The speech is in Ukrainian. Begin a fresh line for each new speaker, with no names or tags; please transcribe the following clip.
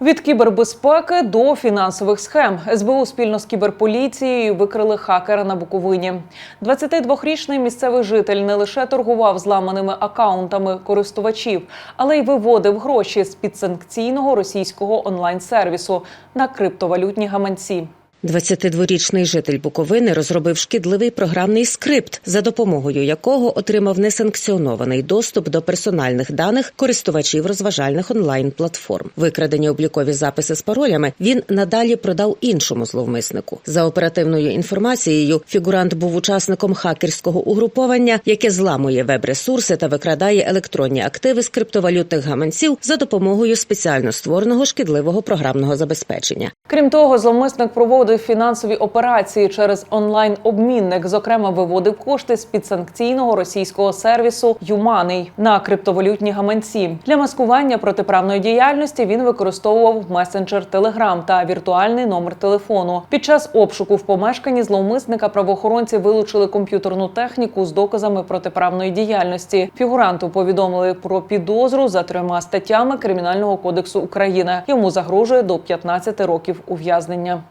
Від кібербезпеки до фінансових схем СБУ спільно з кіберполіцією викрили хакера на Буковині. 22-річний місцевий житель не лише торгував зламаними акаунтами користувачів, але й виводив гроші з підсанкційного російського онлайн-сервісу на криптовалютні гаманці.
22-річний житель Буковини розробив шкідливий програмний скрипт, за допомогою якого отримав несанкціонований доступ до персональних даних користувачів розважальних онлайн-платформ. Викрадені облікові записи з паролями він надалі продав іншому зловмиснику. За оперативною інформацією, фігурант був учасником хакерського угруповання, яке зламує веб-ресурси та викрадає електронні активи з криптовалютних гаманців за допомогою спеціально створеного шкідливого програмного забезпечення.
Крім того, зловмисник проводив фінансові операції через онлайн-обмінник. Зокрема, виводив кошти з підсанкційного російського сервісу Юманий на криптовалютні гаманці. Для маскування протиправної діяльності він використовував месенджер Telegram та віртуальний номер телефону. Під час обшуку в помешканні зловмисника правоохоронці вилучили комп'ютерну техніку з доказами протиправної діяльності. Фігуранту повідомили про підозру за трьома статтями Кримінального кодексу України. Йому загрожує до 15 років ув'язнення.